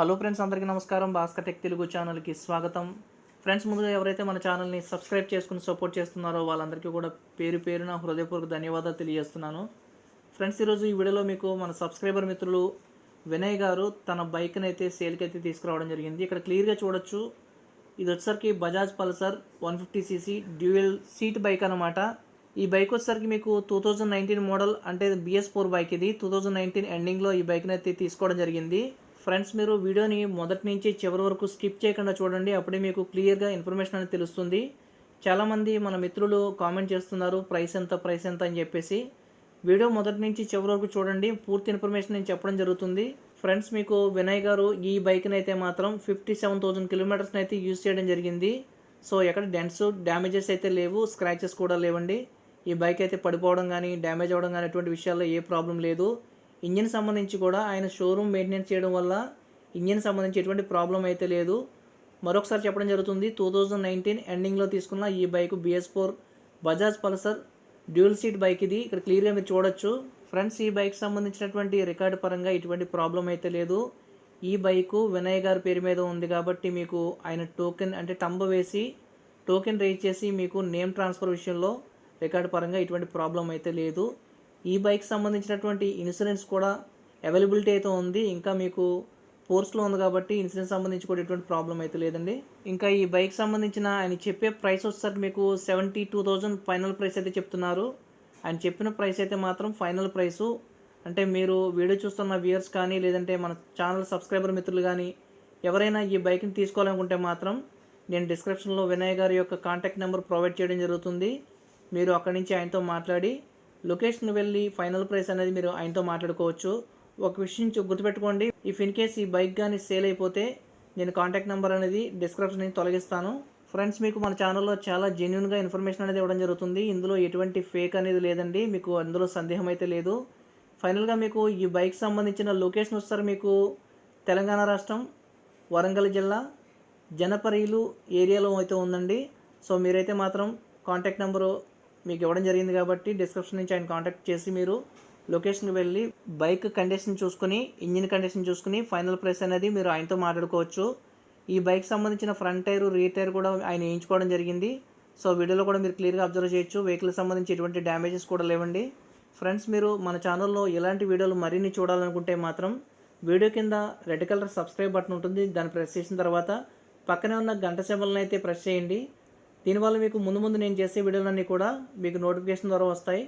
Hello friends అందరికీ నమస్కారం. Bhaskar tech Telugu ఛానల్కి స్వాగతం. ఫ్రెండ్స్ ముందుగా ఎవరైతే మన ఛానల్ని సబ్స్క్రైబ్ చేసుకుని సపోర్ట్ చేస్తున్నారో వాళ్ళందరికీ కూడా పేరు పేరున హృదయపూర్వక ధన్యవాదాలు తెలియజేస్తున్నాను. ఫ్రెండ్స్ ఈరోజు ఈ వీడియోలో మీకు మన సబ్స్క్రైబర్ మిత్రులు వినయ్ గారు తన బైక్ని అయితే సేల్కి అయితే తీసుకురావడం జరిగింది. ఇక్కడ క్లియర్గా చూడొచ్చు. ఇది వచ్చేసరికి Bajaj Pulsar one fifty CC dual seat bike అనమాట ఈ బైక్ వచ్చేసరికి మీకు టూ థౌజండ్ నైన్టీన్ మోడల్ అంటే బిఎస్ ఫోర్ బైక్ ఇది. టూ థౌజండ్ నైన్టీన్ ఎండింగ్లో ఈ బైక్ని అయితే తీసుకోవడం జరిగింది. ఫ్రెండ్స్ మీరు వీడియోని మొదటి నుంచి చివరి వరకు స్కిప్ చేయకుండా చూడండి. అప్పుడే మీకు క్లియర్గా ఇన్ఫర్మేషన్ అనేది తెలుస్తుంది. చాలామంది మన మిత్రులు కామెంట్ చేస్తున్నారు ప్రైస్ ఎంత ప్రైస్ ఎంత అని చెప్పేసి. వీడియో మొదటి నుంచి చివరి వరకు చూడండి. పూర్తి ఇన్ఫర్మేషన్ నేను చెప్పడం జరుగుతుంది. ఫ్రెండ్స్ మీకు వినయ్ గారు ఈ బైక్ని అయితే మాత్రం ఫిఫ్టీ సెవెన్ థౌసండ్ కిలోమీటర్స్ని అయితే యూజ్ చేయడం జరిగింది. సో ఎక్కడ డెంట్స్ డ్యామేజెస్ అయితే లేవు స్క్రాచెస్ కూడా లేవండి. ఈ బైక్ అయితే పడిపోవడం కానీ డ్యామేజ్ అవ్వడం కానీ అటువంటి విషయాల్లో ఏ ప్రాబ్లం లేదు. ఇంజిన్ సంబంధించి కూడా ఆయన షోరూమ్ మెయింటెనెన్స్ చేయడం వల్ల ఇంజిన్ సంబంధించి ఎటువంటి ప్రాబ్లం అయితే లేదు. మరొకసారి చెప్పడం జరుగుతుంది టూ థౌజండ్ నైన్టీన్ ఎండింగ్లో తీసుకున్న ఈ bike BS four Bajaj Pulsar dual seat bike ఇది. ఇక్కడ క్లియర్గా మీరు చూడొచ్చు. ఫ్రెండ్స్ ఈ బైక్ సంబంధించినటువంటి రికార్డు పరంగా ఎటువంటి ప్రాబ్లం అయితే లేదు. ఈ బైకు వినయ్ గారి పేరు మీద ఉంది కాబట్టి మీకు ఆయన టోకెన్ అంటే టంబ వేసి టోకెన్ రేజ్ చేసి మీకు నేమ్ ట్రాన్స్ఫర్ విషయంలో రికార్డు పరంగా ఎటువంటి ప్రాబ్లం అయితే లేదు. ఈ బైక్ సంబంధించినటువంటి ఇన్సూరెన్స్ కూడా అవైలబిలిటీ అయితే ఉంది. ఇంకా మీకు ఫోర్స్లో ఉంది కాబట్టి ఇన్సూరెన్స్ సంబంధించి కూడా ఎటువంటి ప్రాబ్లం అయితే లేదండి. ఇంకా ఈ బైక్ సంబంధించిన ఆయన చెప్పే ప్రైస్ వచ్చేసరికి మీకు seventy two thousand final price అయితే చెప్తున్నారు. ఆయన చెప్పిన ప్రైస్ అయితే మాత్రం ఫైనల్ ప్రైసు అంటే మీరు వీడియో చూస్తున్న వ్యూయర్స్ కానీ లేదంటే మన ఛానల్ సబ్స్క్రైబర్ మిత్రులు కానీ ఎవరైనా ఈ బైక్ని తీసుకోవాలనుకుంటే మాత్రం నేను డిస్క్రిప్షన్లో వినయ్ గారి యొక్క కాంటాక్ట్ నెంబర్ ప్రొవైడ్ చేయడం జరుగుతుంది. మీరు అక్కడి నుంచి ఆయనతో మాట్లాడి లొకేషన్ వెళ్ళి ఫైనల్ ప్రైస్ అనేది మీరు ఆయనతో మాట్లాడుకోవచ్చు. ఒక విషయం గుర్తుపెట్టుకోండి. ఇఫ్ ఇన్ కేస్ ఈ బైక్ కానీ సేల్ అయిపోతే నేను కాంటాక్ట్ నెంబర్ అనేది డిస్క్రిప్షన్ నుంచి తొలగిస్తాను. ఫ్రెండ్స్ మీకు మన ఛానల్లో చాలా జెన్యున్గా ఇన్ఫర్మేషన్ అనేది ఇవ్వడం జరుగుతుంది. ఇందులో ఎటువంటి ఫేక్ అనేది లేదండి. మీకు అందులో సందేహం అయితే లేదు. ఫైనల్గా మీకు ఈ బైక్ సంబంధించిన లొకేషన్ వస్తారు మీకు. తెలంగాణ రాష్ట్రం వరంగల్ జిల్లా జనపరీలు ఏరియాలో అయితే ఉందండి. సో మీరైతే మాత్రం కాంటాక్ట్ నెంబరు మీకు ఇవ్వడం జరిగింది కాబట్టి డిస్క్రిప్షన్ నుంచి ఆయన కాంటాక్ట్ చేసి మీరు లొకేషన్కి వెళ్ళి బైక్ కండిషన్ చూసుకుని ఇంజిన్ కండిషన్ చూసుకుని ఫైనల్ ప్రైస్ అనేది మీరు ఆయనతో మాట్లాడుకోవచ్చు. ఈ బైక్ సంబంధించిన ఫ్రంట్ టైర్ రీర్ టైర్ కూడా ఆయన వేయించుకోవడం జరిగింది. సో వీడియోలో కూడా మీరు క్లియర్గా అబ్జర్వ్ చేయొచ్చు. వెహికల్ సంబంధించి ఎటువంటి డ్యామేజెస్ కూడా లేవండి. ఫ్రెండ్స్ మీరు మన ఛానల్లో ఇలాంటి వీడియోలు మరిన్ని చూడాలనుకుంటే మాత్రం వీడియో కింద రెడ్ కలర్ సబ్స్క్రైబ్ బటన్ ఉంటుంది. దాన్ని ప్రెస్ చేసిన తర్వాత పక్కనే ఉన్న గంట సింబల్ని అయితే ప్రెస్ చేయండి. దీనివల్ల మీకు ముందు ముందు నేను చేసే వీడియోలన్నీ కూడా మీకు నోటిఫికేషన్ ద్వారా వస్తాయి.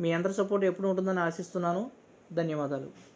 మీ అందరి సపోర్ట్ ఎప్పుడు ఉంటుందని ఆశిస్తున్నాను. ధన్యవాదాలు.